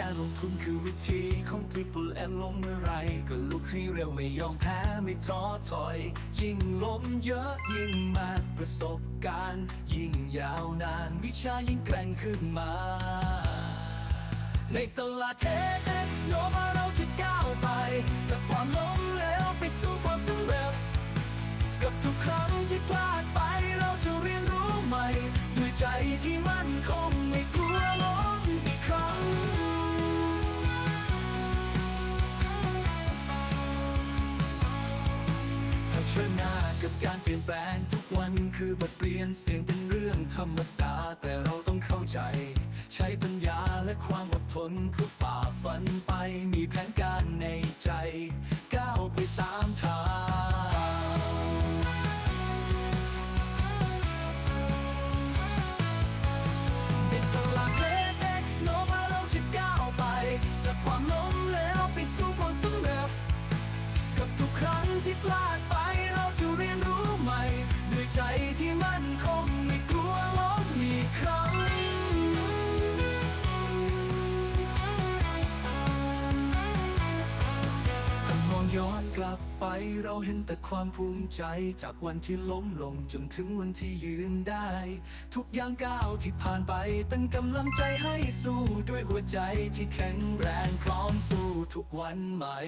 การลงทุนคือวิธีของ Triple M ล้มเมื่อไร ก็ลุกให้เร็วไม่ยอมแพ้ไม่ท้อถอย ยิ่งล้มเยอะยิ่งมากประสบการณ์ ยิ่งยาวนานวิชายิ่งแกร่งขึ้นมา ในตลาดเท็กซ์โนมาเราจะก้าวไป จากความล้มเหลวไปสู่ความสำเร็จ กับทุกครั้งที่พลาดไป เชิญหน้ากับการเปลี่ยนแปลงทุกวันคือบทเปลี่ยนเสียงเป็นเรื่องธรรมดา แต่เราต้องเข้าใจ ใช้ปัญญาและความอดทนเพื่อฝ่าฟันไปมีแผนการในใจ ก้าวไปตามทาง กลับไปเราเห็นแต่ความภูมิใจ จากวันที่ล้มลงจนถึงวันที่ยืนได้ ทุกอย่างก้าวที่ผ่านไปเป็นกำลังใจให้สู้ด้วยหัวใจที่แข็งแรงพร้อมสู้ทุกวันใหม่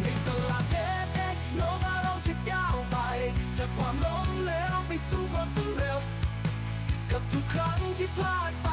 ในตลาดเทปเอ็กซ์โนมาเราจะก้าวไปจากความล้มเหลวไปสู่ความสำเร็จ กับทุกครั้งที่พลาดไป